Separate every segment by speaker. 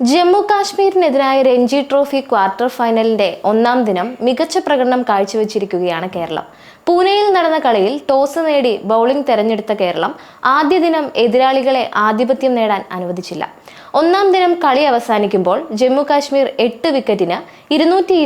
Speaker 1: ജമ്മു കാശ്മീരിനെതിരായ Ranji trophy quarter ഫൈനലിന്റെ ഒന്നാം ദിനം മികച്ച പ്രകടനം കാഴ്ചവെച്ചിരിക്കുകയാണ് കേരളം. പൂനെയിൽ നടന്ന കളിയിൽ ടോസ് നേടി ബൗളിംഗ് തെരഞ്ഞെടുത്ത കേരളം ആദ്യ ദിനം എതിരാളികളെ ആധിപത്യം നേടാൻ അനുവദിച്ചില്ല. ഒന്നാം ദിനം കളി അവസാനിക്കുമ്പോൾ ജമ്മു കാശ്മീർ എട്ട് വിക്കറ്റിന് ഇരുന്നൂറ്റി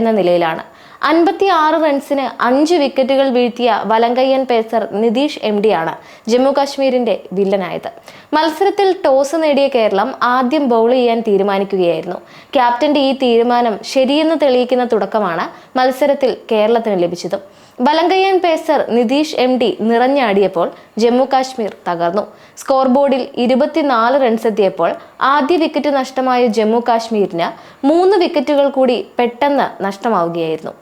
Speaker 1: എന്ന നിലയിലാണ്. അൻപത്തി ആറ് റൺസിന് അഞ്ച് വിക്കറ്റുകൾ വീഴ്ത്തിയ വലങ്കയ്യൻ പേസർ നിതീഷ് എം ഡിയാണ് ജമ്മു കാശ്മീരിന്റെ വില്ലനായത്. മത്സരത്തിൽ ടോസ് നേടിയ കേരളം ആദ്യം ബൗൾ ചെയ്യാൻ തീരുമാനിക്കുകയായിരുന്നു. ക്യാപ്റ്റന്റെ ഈ തീരുമാനം ശരിയെന്ന് തെളിയിക്കുന്ന തുടക്കമാണ് മത്സരത്തിൽ കേരളത്തിന് ലഭിച്ചത്. വലങ്കയ്യൻ പേസർ നിതീഷ് എം ഡി നിറഞ്ഞാടിയപ്പോൾ ജമ്മു കാശ്മീർ തകർന്നു. സ്കോർ ബോർഡിൽ ഇരുപത്തിനാല് റൺസ് എത്തിയപ്പോൾ ആദ്യ വിക്കറ്റ് നഷ്ടമായ ജമ്മു കാശ്മീരിന് മൂന്ന് വിക്കറ്റുകൾ കൂടി പെട്ടെന്ന് നഷ്ടമാവുകയായിരുന്നു.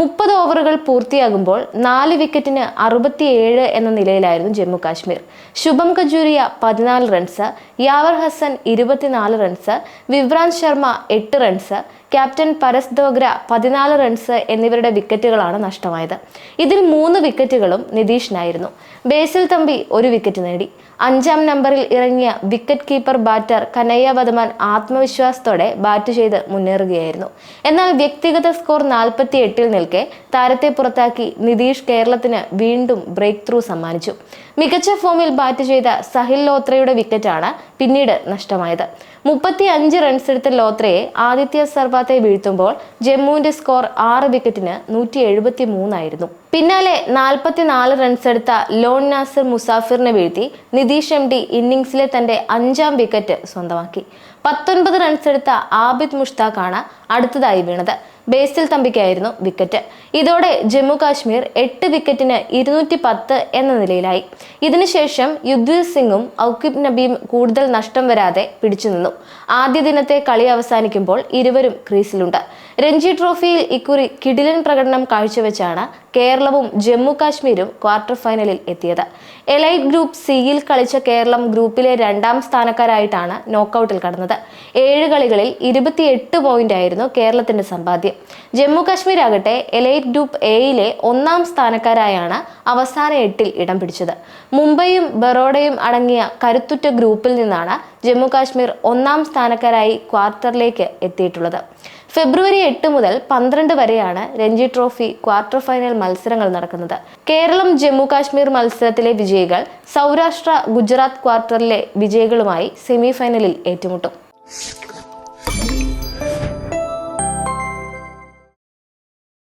Speaker 1: മുപ്പത് ഓവറുകൾ പൂർത്തിയാകുമ്പോൾ നാല് വിക്കറ്റിന് അറുപത്തിയേഴ് എന്ന നിലയിലായിരുന്നു ജമ്മു കാശ്മീർ. ശുഭം കജൂരിയ പതിനാല് റൺസ് യാവർ ഹസൻ ഇരുപത്തിനാല് റൺസ് വിവ്രാന്ത് ശർമ്മ എട്ട് റൺസ് ക്യാപ്റ്റൻ പരസ് ദോഗ്ര പതിനാല് റൺസ് എന്നിവരുടെ വിക്കറ്റുകളാണ് നഷ്ടമായത്. ഇതിൽ മൂന്ന് വിക്കറ്റുകളും നിതീഷിനായിരുന്നു. ബേസിൽ തമ്പി ഒരു വിക്കറ്റ് നേടി. അഞ്ചാം നമ്പറിൽ ഇറങ്ങിയ wicket keeper batter Kanhaiya Wadhawan ആത്മവിശ്വാസത്തോടെ ബാറ്റ് ചെയ്ത് മുന്നേറുകയായിരുന്നു. എന്നാൽ വ്യക്തിഗത സ്കോർ നാൽപ്പത്തി എട്ടിൽ നിൽക്കെ താരത്തെ പുറത്താക്കി നിതീഷ് കേരളത്തിന് വീണ്ടും ബ്രേക്ക് ത്രൂ സമ്മാനിച്ചു. മികച്ച ഫോമിൽ ബാറ്റ് ചെയ്ത സഹിൽ ലോത്രയുടെ വിക്കറ്റാണ് പിന്നീട് നഷ്ടമായത്. മുപ്പത്തി അഞ്ച് റൺസ് എടുത്ത ലോത്രയെ ആദിത്യ സർവാത്തെ വീഴ്ത്തുമ്പോൾ ജമ്മുവിന്റെ സ്കോർ ആറ് വിക്കറ്റിന് നൂറ്റി എഴുപത്തി മൂന്നായിരുന്നു പിന്നാലെ നാൽപ്പത്തിനാല് റൺസ് എടുത്ത ലോൺ നാസർ മുസാഫിറിനെ വീഴ്ത്തി നിതീഷ് എം ഡി ഇന്നിംഗ്സിലെ തന്റെ അഞ്ചാം വിക്കറ്റ് സ്വന്തമാക്കി. പത്തൊൻപത് റൺസ് എടുത്ത ആബിദ് മുഷ്താഖാണ് അടുത്തതായി വീണത്. ബേസിൽ തമ്പിക്കായിരുന്നു വിക്കറ്റ്. ഇതോടെ ജമ്മു കാശ്മീർ എട്ട് വിക്കറ്റിന് ഇരുന്നൂറ്റി പത്ത് എന്ന നിലയിലായി. ഇതിനുശേഷം യുദ്വീർ സിംഗും ഔക്കിബ് നബിയും കൂടുതൽ നഷ്ടം വരാതെ പിടിച്ചു നിന്നു ആദ്യ ദിനത്തെ കളി അവസാനിക്കുമ്പോൾ ഇരുവരും ക്രീസിലുണ്ട്. രഞ്ജി ട്രോഫിയിൽ ഇക്കുറി കിടിലൻ പ്രകടനം കാഴ്ചവെച്ചാണ് കേരളവും ജമ്മു കാശ്മീരും ക്വാർട്ടർ ഫൈനലിൽ എത്തിയത്. എലൈറ്റ് ഗ്രൂപ്പ് സിയിൽ കളിച്ച കേരളം ഗ്രൂപ്പിലെ രണ്ടാം സ്ഥാനക്കാരായിട്ടാണ് നോക്കൌട്ടിൽ കടന്നത്. ഏഴ് കളികളിൽ ഇരുപത്തിയെട്ട് പോയിന്റ് ആയിരുന്നു കേരളത്തിന്റെ സമ്പാദ്യം. ജമ്മു കാശ്മീർ ആകട്ടെ എലൈറ്റ് ഗ്രൂപ്പ് എയിലെ ഒന്നാം സ്ഥാനക്കാരായാണ് അവസാന എട്ടിൽ ഇടം പിടിച്ചത്. മുംബൈയും ബറോഡയും അടങ്ങിയ കരുത്തുറ്റ ഗ്രൂപ്പിൽ നിന്നാണ് ജമ്മു കാശ്മീർ ഒന്നാം സ്ഥാനക്കാരായി ക്വാർട്ടറിലേക്ക് എത്തിയിട്ടുള്ളത്. ഫെബ്രുവരി എട്ട് മുതൽ പന്ത്രണ്ട് വരെയാണ് രഞ്ജി ട്രോഫി ക്വാർട്ടർ ഫൈനൽ മത്സരങ്ങൾ നടക്കുന്നത്. കേരളം ജമ്മു കാശ്മീർ മത്സരത്തിലെ വിജയികൾ സൗരാഷ്ട്ര ഗുജറാത്ത് ക്വാർട്ടറിലെ വിജയികളുമായി സെമിഫൈനലിൽ ഏറ്റുമുട്ടും.